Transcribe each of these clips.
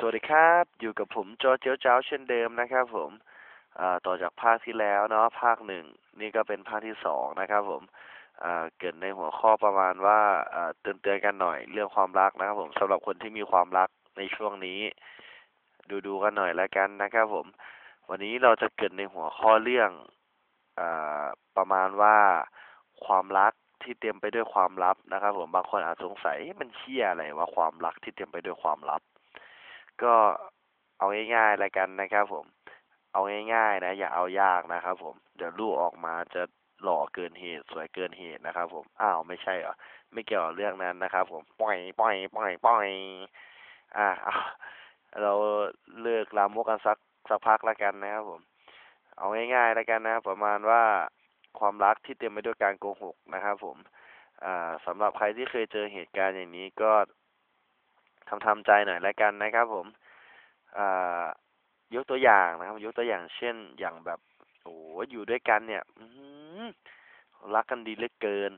สวัสดีครับ อยู่กับผมโจเจียวเจ้าเช่นเดิมนะครับ ผมต่อจากภาคที่แล้วเนาะภาคหนึ่งนี่ก็เป็นภาคที่สองนะครับ ผมเกิดในหัวข้อประมาณว่าเตือนเตือนกันหน่อยเรื่องความรักนะครับ ผมสำหรับคนที่มีความรักในช่วงนี้ ดูดูกันหน่อยแล้วกันนะครับ ผม วันนี้เราจะเกิดในหัวข้อเรื่องอประมาณว่าความรักที่เต็มไปด้วยความลับนะครับ ผมบางคนอาจสงสัยมันเชี่ยอะไรว่าความรักที่เต็มไปด้วยความลับ ก็เอาง่ายๆแล้วกันนะครับผม เอาง่ายๆนะ อย่าเอายากนะครับผม เดี๋ยวลูกออกมาจะหล่อเกินเหตุ สวยเกินเหตุนะครับ ผม อ้าวไม่ใช่เหรอ ไม่เกี่ยวกับเรื่องนั้นนะครับ ผมป่อยป่อยป่อยป่อยอ่าเอาเราเลิกลามกกันสักสักพักแล้วกันนะครับผม เอาง่ายๆแล้วกันนะ ประมาณว่าความรักที่เต็มไปด้วยการโกหกนะครับ ผมอ่าสำหรับใครที่เคยเจอเหตุการณ์อย่างนี้ก็ ทำทำใจหน่อยแล้วกันนะครับผมอ่ายกตัวอย่างนะครับ ยกตัวอย่างเช่นอย่างแบบโอ้อยู่ด้วยกันเนี่ยอืรักกันดีเหลือเกิน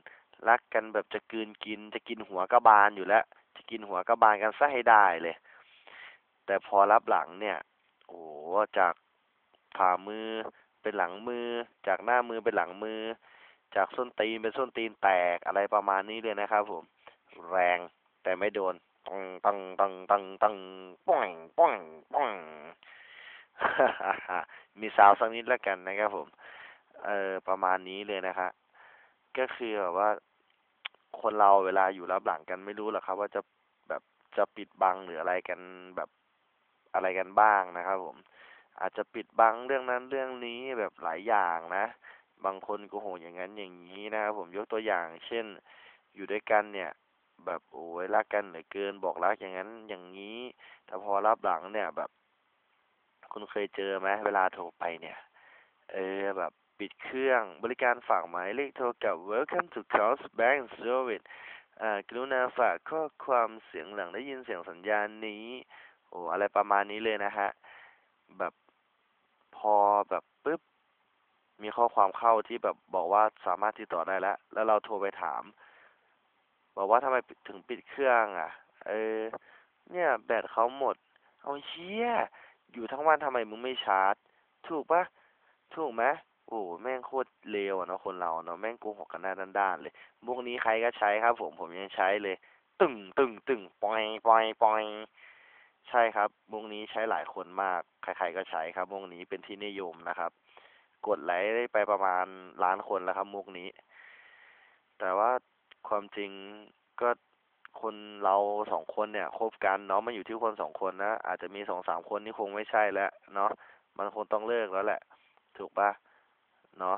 รักกันแบบจะกืนกิน จะกินหัวกระบาลอยู่แล้ว จะกินหัวกระบาลกันซะให้ได้เลย แต่พอรับหลังเนี่ย โอ้จากฝ่ามือเป็นหลังมือ จากหน้ามือเป็นหลังมือ จากส้นตีนเป็นส้นตีนแตกอะไรประมาณนี้เลยนะครับผม แรงแต่ไม่โดน ตังตังตังตังตังป้องป้องป้องมีสาวสักนิดแล้วกันนะครับผม เออประมาณนี้เลยนะครับก็คือแบบว่า คนเราเวลาอยู่รับหลังกันไม่รู้หรอกครับ ว่าจะแบบจะปิดบังหรืออะไรกันแบบอะไรกันบ้างนะครับผม อาจจะปิดบังเรื่องนั้นเรื่องนี้แบบหลายอย่างนะ บางคนโกหกอย่างนั้นอย่างนี้นะครับผมยกตัวอย่าง เช่น อยู่ด้วยกันเนี่ย แบบโอ้ยรักกันเหลือเกินบอกรักอย่างนั้นอย่างนี้ แต่พอรับหลังเนี่ยแบบ คุณเคยเจอไหมเวลาโทรไปเนี่ย เออแบบปิดเครื่องบริการฝากหมายเลขโทรกับ Welcome to Calls Bank Service อ่ากรุณาฝากข้อความเสียงหลังได้ยินเสียงสัญญาณนี้ โอ้อะไรประมาณนี้เลยนะฮะ แบบพอแบบปุ๊บมีข้อความเข้าที่แบบบอกว่าสามารถติดต่อได้แล้ว แล้วเราโทรไปถาม บอกว่าทำไมถึงปิดเครื่องอะ เออ เนี่ยแบตเขาหมด เอาเชี่ยอยู่ทั้งวันทำไมมึงไม่ชาร์จ ถูกปะถูกไหมโอ้แม่งโคตรเลวอะเนาะคนเราเนาะแม่งโกหกกันหน้าด้านๆเลยมุกนี้ใครก็ใช้ครับ ผมผมยังใช้เลย ตึงตึงตึงปอยปอยปอยใช่ครับมุกนี้ใช้หลายคนมากใครๆก็ใช้ครับมุกนี้เป็นที่นิยมนะครับ กดไลค์ได้ไปประมาณล้านคนแล้วครับมุกนี้ แต่ว่า ความจริงก็คนเราสองคนเนี่ยคบกันเนาะมันอยู่ที่คนสองคนนะอาจจะมีสองสามคนนี่คงไม่ใช่แล้วเนาะมันคงต้องเลิกแล้วแหละ ถูกปะเนาะ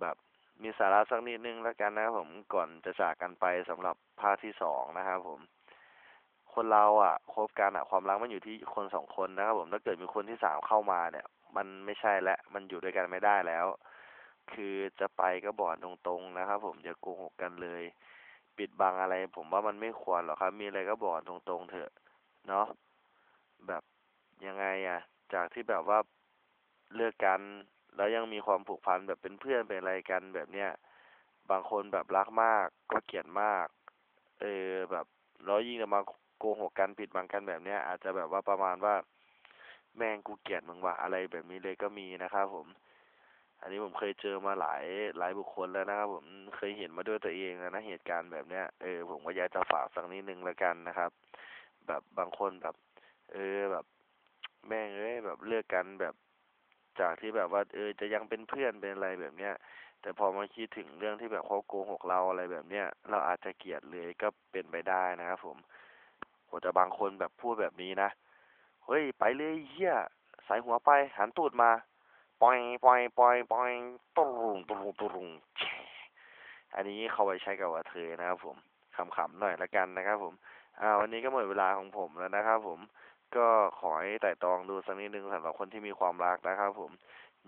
แบบมีสาระสักนิดนึงแล้วกันนะผมก่อนจะจากกันไปสำหรับภาคที่สองนะครับผม คนเราอะคบกันอะ ความรักมันอยู่ที่คนสองคนนะครับผมถ้าเกิดมีคนที่สามเข้ามาเนี่ย มันไม่ใช่และมันอยู่ด้วยกันไม่ได้แล้ว คือจะไปก็บอกตรงๆนะครับ ผมอย่าโกหกกันเลย ปิดบังอะไร ผมว่ามันไม่ควรหรอกครับ มีอะไรก็บอกตรงๆเถอะ เนาะแบบยังไงอะจากที่แบบว่าเลิกกัน แล้วยังมีความผูกพันแบบเป็นเพื่อนเป็นอะไรกันแบบเนี้ยบางคนแบบรักมากก็เกลียดมาก เออแบบแล้วยิ่งจะมาโกหกกันปิดบังกันแบบเนี้ย อาจจะแบบว่าประมาณว่า แม่งกูเกลียดมึงว่ะอะไรแบบนี้เลยก็มีนะครับผม อันนี้ผมเคยเจอมาหลายหลายบุคคลแล้วนะครับ ผมเคยเห็นมาด้วยตัวเองแล้วนะเหตุการณ์แบบเนี้ยเออผมก็อยากจะฝากสักนิดนึงแล้วกันนะครับ แบบบางคนแบบ เออแบบ แม่งเอ้ยแบบเลือกกันแบบจากที่แบบว่า เออจะยังเป็นเพื่อนเป็นอะไรแบบเนี้ยแต่พอมาคิดถึงเรื่องที่แบบเขาโกหกเราอะไรแบบเนี้ยเราอาจจะเกลียดเลยก็เป็นไปได้นะครับผมโหแต่บางคนแบบพูดแบบนี้นะเฮ้ยไปเลยเฮียสายหัวไปหันตูดมา ปอยปอยปอยปอยตุรุงตุรุงตุรุงอันนี้เขาไว้ใช้กับว่าเธอนะครับผมขำๆหน่อยละกันนะครับ ผมอ่าวันนี้ก็หมดเวลาของผมแล้วนะครับ ผมก็ขอให้ไต่ตองดูสักนิดนึงสำหรับคนที่มีความรักนะครับ ผม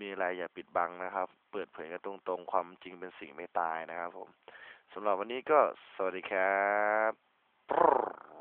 มีอะไรอย่าปิดบังนะครับ เปิดเผยกันตรงๆความจริงเป็นสิ่งไม่ตายนะครับ ผมสำหรับวันนี้ก็สวัสดีครับ